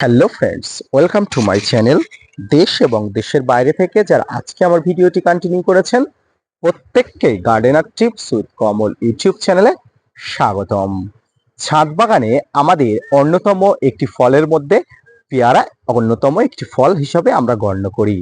Hello friends welcome to my channel দেশ এবং দেশের বাইরে থেকে যারা আজকে আমার ভিডিওটি কন্টিনিউ করেছেন প্রত্যেককে gardener tips with Kamal YouTube চ্যানেলে স্বাগতম। ছাদ বাগানে আমাদের অন্যতম একটি ফলের মধ্যে পেয়ারা অন্যতম একটি ফল হিসাবে আমরা গণ্য করি।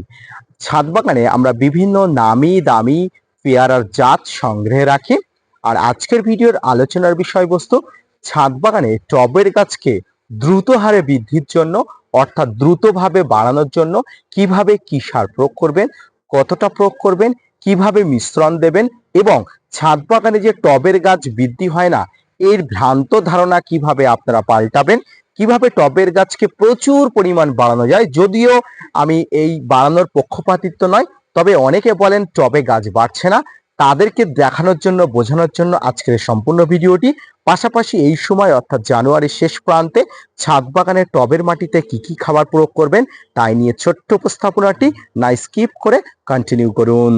ছাদ বাগানে আমরা বিভিন্ন নামি দামি পেয়ারার জাত সংগ্রহে রাখি। আর আজকের ভিডিওর আলোচনার বিষয়বস্তু, ছাদ বাগানে টবের গাছকে দ্রুত হারে বৃদ্ধির জন্য, অর্থাৎ দ্রুতভাবে বাড়ানোর জন্য কীভাবে কি সার প্রয়োগ করবেন, কতটা প্রয়োগ করবেন, কীভাবে মিশ্রণ দেবেন এবং ছাদ বাগানে যে টবের গাছ বৃদ্ধি হয় না, এর ভ্রান্ত ধারণা কীভাবে আপনারা পাল্টাবেন, কীভাবে টবের গাছকে প্রচুর পরিমাণ বাড়ানো যায়, যদিও আমি এই বাড়ানোর পক্ষপাতিত্ব নয়, তবে অনেকে বলেন টবে গাছ বাড়ছে না তাদেরকে দেখানোর জন্য, বোঝানোর জন্য আজকের সম্পূর্ণ ভিডিওটি। পাশাপাশি এই সময়, অর্থাৎ জানুয়ারির শেষ প্রান্তে ছাদ বাগানের টবের মাটিতে কি কি খাবার প্রয়োগ করবেন, তাই নিয়ে ছোট্ট উপস্থাপনাটি, না স্কিপ করে কন্টিনিউ করুন।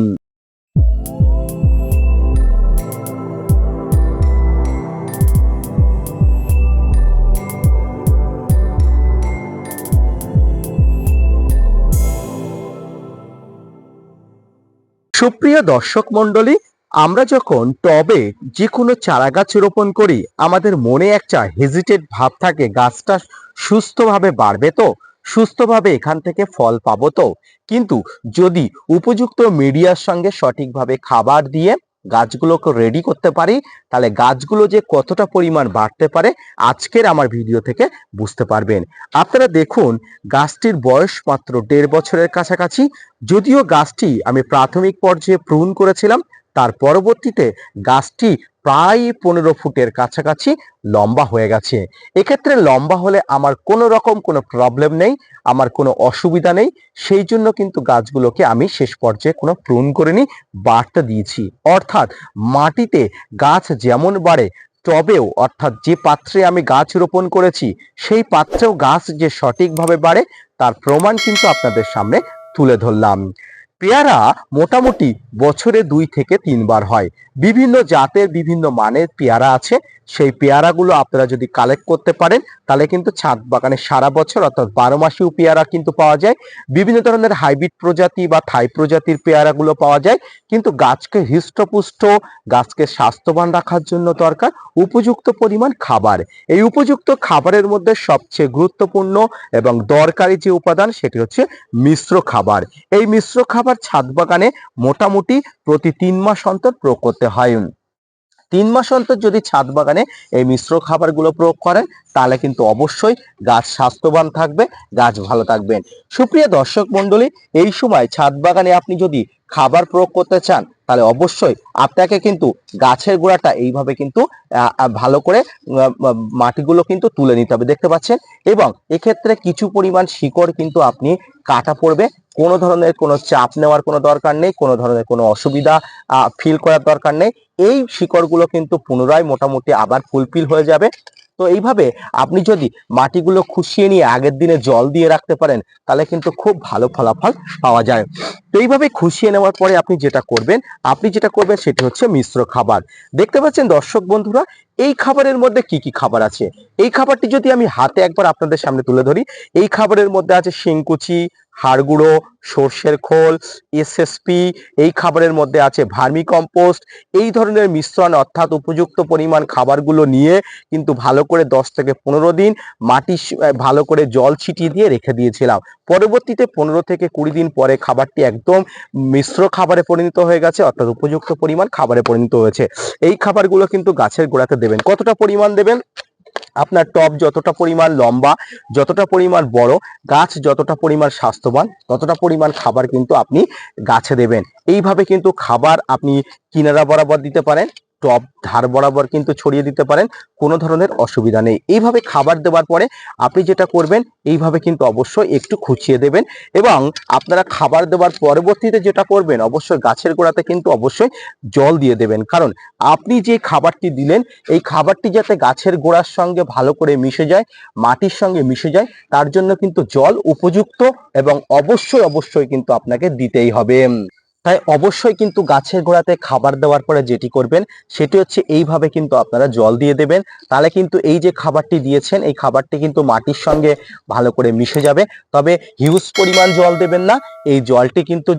সুপ্রিয় দর্শক মণ্ডলী, আমরা যখন টবে যে কোনো চারা গাছ রোপণ করি, আমাদের মনে একটা হেজিটেড ভাব থাকে, গাছটা সুস্থভাবে বাড়বে তো? সুস্থভাবে এখান থেকে ফল পাবো তো? কিন্তু যদি উপযুক্ত মিডিয়ার সঙ্গে সঠিকভাবে খাবার দিয়ে গাছগুলোকে রেডি করতে পারি, তাহলে গাছগুলো যে কতটা পরিমাণ বাড়তে পারে আজকের আমার ভিডিও থেকে বুঝতে পারবেন। আপনারা দেখুন, গাছটির বয়স মাত্র দেড় বছরের কাছাকাছি, যদিও গাছটি আমি প্রাথমিক পর্যায়ে প্রুন করেছিলাম, তার পরবর্তীতে গাছটি প্রায় পনেরো ফুটের কাছাকাছি লম্বা হয়ে গেছে। এক্ষেত্রে লম্বা হলে আমার কোনো রকম কোনো প্রবলেম নেই, আমার কোনো অসুবিধা নেই। সেই জন্য কিন্তু গাছগুলোকে আমি শেষ পর্যায়ে কোনো প্রুন করিনি, বাড়তে দিয়েছি। অর্থাৎ মাটিতে গাছ যেমন বাড়ে টবেও অর্থাৎ যে পাত্রে আমি গাছ রোপণ করেছি, সেই পাত্রেও গাছ যে সঠিকভাবে বাড়ে, তার প্রমাণ কিন্তু আপনাদের সামনে তুলে ধরলাম। পেয়ারা মোটামুটি বছরে দুই থেকে তিনবার হয়। বিভিন্ন জাতের বিভিন্ন মানের পেয়ারা আছে। সেই পেয়ারাগুলো আপনারা যদি কালেক্ট করতে পারেন, তাহলে কিন্তু ছাদ বাগানে সারা বছর অর্থাৎ বারো মাসেও পেয়ারা কিন্তু পাওয়া যায়। বিভিন্ন ধরনের হাইব্রিড প্রজাতি বা থাই প্রজাতির পেয়ারাগুলো পাওয়া যায়। কিন্তু গাছকে হৃষ্টপুষ্ট, গাছকে স্বাস্থ্যবান রাখার জন্য দরকার উপযুক্ত পরিমাণ খাবার। এই উপযুক্ত খাবারের মধ্যে সবচেয়ে গুরুত্বপূর্ণ এবং দরকারি যে উপাদান, সেটি হচ্ছে মিশ্র খাবার। এই মিশ্র খাবার ছাদ বাগানে মোটামুটি প্রতি তিন মাস অন্তর প্রয়োগ করতে হয়। তিন মাস অন্তর যদি ছাদ বাগানে এই মিশ্র খাবারগুলো প্রয়োগ করেন, তাহলে কিন্তু অবশ্যই গাছ স্বাস্থ্যবান থাকবে, গাছ ভালো থাকবেন সুপ্রিয় দর্শক মণ্ডলী, এই সময় ছাদ বাগানে আপনি যদি খাবার প্রয়োগ করতে চান, তাহলে অবশ্যই আপনাকে কিন্তু গাছের গোড়াটা এইভাবে কিন্তু ভালো করে মাটিগুলো কিন্তু তুলে নিতে হবে, দেখতে পাচ্ছেন? এবং এক্ষেত্রে কিছু পরিমাণ শিকড় কিন্তু আপনি কাটা পড়বে কোনো ধরনের কোনো চাপ নেওয়ার কোনো দরকার নেই, কোনো ধরনের কোনো অসুবিধা ফিল করার দরকার নেই। এই শিকড়গুলো কিন্তু পুনরায় মোটামুটি আবার ফুলফিল হয়ে যাবে। তো এইভাবে আপনি যদি মাটিগুলো খুশিয়ে নিয়ে আগের দিনে জল দিয়ে রাখতে পারেন, তাহলে কিন্তু খুব ভালো ফলাফল পাওয়া যায়। তো এইভাবে খুশিয়ে নেওয়ার পরে আপনি যেটা করবেন, আপনি যেটা করবেন সেটি হচ্ছে মিশ্র খাবার। দেখতে পাচ্ছেন দর্শক বন্ধুরা, এই খাবারের মধ্যে কি কি খাবার আছে? এই খাবারটি যদি আমি হাতে একবার আপনাদের সামনে তুলে ধরি, এই খাবারের মধ্যে আছে শিংকুচি হাড়গুঁড়ো, সর্ষের খোল এসএসপি এই খাবারের মধ্যে আছে ভার্মি কম্পোস্ট এই ধরনের মিশ্রণ অর্থাৎ উপযুক্ত পরিমাণ খাবারগুলো নিয়ে কিন্তু ভালো করে দশ থেকে পনেরো দিন মাটি ভালো করে জল ছিটিয়ে দিয়ে রেখে দিয়েছিলাম। পরবর্তীতে পনেরো থেকে কুড়ি দিন পরে খাবারটি একদম মিশ্র খাবারে পরিণত হয়ে গেছে, অর্থাৎ উপযুক্ত পরিমাণ খাবারে পরিণত হয়েছে। এই খাবারগুলো কিন্তু গাছের গোড়াতে দেবেন। কতটা পরিমাণ দেবেন? আপনার টপ যতটা পরিমাণ লম্বা, যতটা পরিমাণ বড়, গাছ যতটা পরিমাণ স্বাস্থ্যবান, ততটা পরিমাণ খাবার কিন্তু আপনি গাছে দেবেন। এইভাবে কিন্তু খাবার আপনি কিনারা বরাবর দিতে পারেন। টব ধার বরাবর কিন্তু ছড়িয়ে দিতে পারেন, কোনো ধরনের অসুবিধা নেই। এইভাবে খাবার দেওয়ার পরে আপনি যেটা করবেন, এইভাবে কিন্তু অবশ্যই একটু খুঁচিয়ে দেবেন এবং আপনারা খাবার দেওয়ার পরবর্তীতে যেটা করবেন, অবশ্যই গাছের গোড়াতে কিন্তু অবশ্যই জল দিয়ে দেবেন। কারণ আপনি যে খাবারটি দিলেন, এই খাবারটি যাতে গাছের গোড়ার সঙ্গে ভালো করে মিশে যায়, মাটির সঙ্গে মিশে যায়, তার জন্য কিন্তু জল উপযুক্ত এবং অবশ্যই অবশ্যই কিন্তু আপনাকে দিতেই হবে। তাই অবশ্যই কিন্তু গাছের গোড়াতে খাবার দেওয়ার পরে যেটি করবেন, সেটি হচ্ছে এইভাবে কিন্তু আপনারা জল দিয়ে দেবেন। তাহলে কিন্তু এই যে খাবারটি দিয়েছেন, এই খাবারটি কিন্তু মাটির সঙ্গে ভালো করে মিশে যাবে। তবে হিউজ পরিমাণ জল দেবেন না, এই জলটি কিন্তু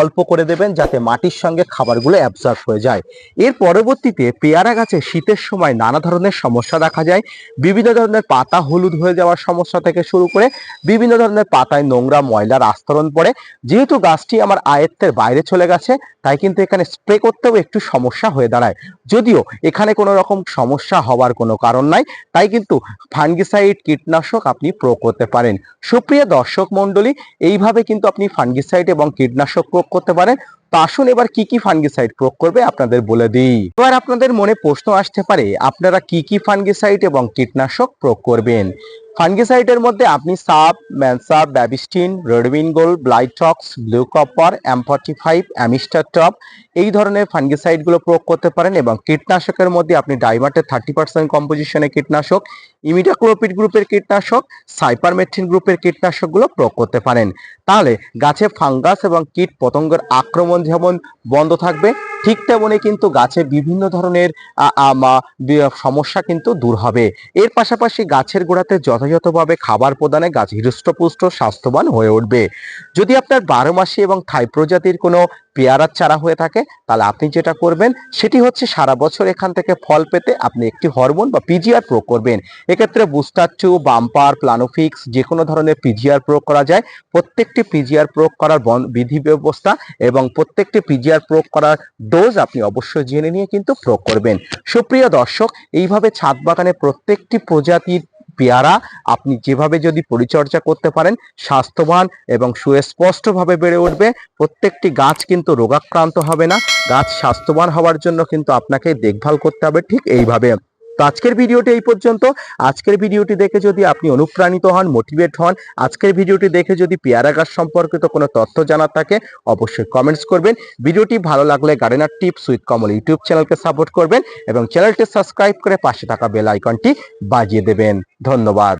অল্প করে দেবেন যাতে মাটির সঙ্গে খাবারগুলো অ্যাবজর্ব হয়ে যায়। এর পরবর্তীতে পেয়ারা গাছে শীতের সময় নানা ধরনের সমস্যা দেখা যায়। বিভিন্ন ধরনের পাতা হলুদ হয়ে যাওয়ার সমস্যা থেকে শুরু করে বিভিন্ন ধরনের পাতায় নোংরা ময়লার আস্তরণ পড়ে। যেহেতু গাছটি আমার আয়ত্তের বাইরে চলে গেছে, তাই কিন্তু এখানে স্প্রে করতেও একটু সমস্যা হয়ে দাঁড়ায়। যদিও এখানে কোনো রকম সমস্যা হওয়ার কোনো কারণ নাই, তাই কিন্তু ফাঙ্গিসাইড কীটনাশক আপনি প্রয়োগ করতে পারেন। সুপ্রিয় দর্শক মণ্ডলী, এইভাবে কিন্তু আপনি ফাঙ্গিসাইড এবং কীটনাশক প্রয়োগ করতে পারেন। তো আসুন এবার কি কি ফাঙ্গিসাইড প্রয়োগ করবে আপনাদের বলে দিই। এবার আপনাদের মনে প্রশ্ন আসতে পারে, আপনারা কি কি ফাঙ্গিসাইড এবং কীটনাশক প্রয়োগ করবেন? ফাঙ্গিসাইডের মধ্যে আপনি সাপ, ম্যানসাপ, Bavistin রেডমিনগোল Blitox blue copper M forty five Amistar Top এই ধরনের ফাঙ্গিসাইডগুলো প্রয়োগ করতে পারেন এবং কীটনাশকের মধ্যে আপনি ডাইমার্টের থার্টি পার্সেন্ট কম্পোজিশনের কীটনাশক ইমিডাক্লোপিড গ্রুপের কীটনাশক সাইপারমেথ্রিন গ্রুপের কীটনাশকগুলো প্রয়োগ করতে পারেন। তাহলে গাছে ফাঙ্গাস এবং কীট পতঙ্গের আক্রমণ যেমন বন্ধ থাকবে, ঠিক তেমনি কিন্তু গাছে বিভিন্ন ধরনের সমস্যা কিন্তু দূর হবে। এর পাশাপাশি গাছের গোড়াতে যথাযথভাবে খাবার প্রদানে গাছ হৃষ্টপুষ্ট, স্বাস্থ্যবান হয়ে উঠবে। যদি আপনার বারো মাসি এবং থাই প্রজাতির কোনো পেয়ারার চারা হয়ে থাকে, তাহলে আপনি যেটা করবেন, সেটি হচ্ছে সারা বছর এখান থেকে ফল পেতে আপনি একটি হরমোন বা পিজিআর প্রয়োগ করবেন। এক্ষেত্রে বুস্টারচু বাম্পার, প্লানোফিক্স যে কোনো ধরনের পিজিআর প্রয়োগ করা যায়। প্রত্যেকটি পিজিআর প্রয়োগ করার বিধি ব্যবস্থা এবং প্রত্যেকটি পিজিআর প্রয়োগ করার ডোজ আপনি অবশ্যই জেনে নিয়ে কিন্তু প্রয়োগ করবেন। সুপ্রিয় দর্শক, এইভাবে ছাদ বাগানে প্রত্যেকটি প্রজাতির পেয়ারা, আপনি যেভাবে যদি পরিচর্যা করতে পারেন, স্বাস্থ্যবান এবং সুস্পষ্টভাবে বেড়ে উঠবে। প্রত্যেকটি গাছ কিন্তু রোগাক্রান্ত হবে না। গাছ স্বাস্থ্যবান হওয়ার জন্য কিন্তু আপনাকে দেখভাল করতে হবে, ঠিক এইভাবে। তো আজকের ভিডিওটি এই পর্যন্ত। আজকের ভিডিওটি দেখে যদি আপনি অনুপ্রাণিত হন, মোটিভেট হন, আজকের ভিডিওটি দেখে যদি পেয়ারা গাছ সম্পর্কিত কোনো তথ্য জানার থাকে, অবশ্যই কমেন্টস করবেন। ভিডিওটি ভালো লাগলে gardener tips with Kamal YouTube চ্যানেলকে সাপোর্ট করবেন এবং চ্যানেলটি সাবস্ক্রাইব করে পাশে থাকা বেল আইকনটি বাজিয়ে দেবেন। ধন্যবাদ।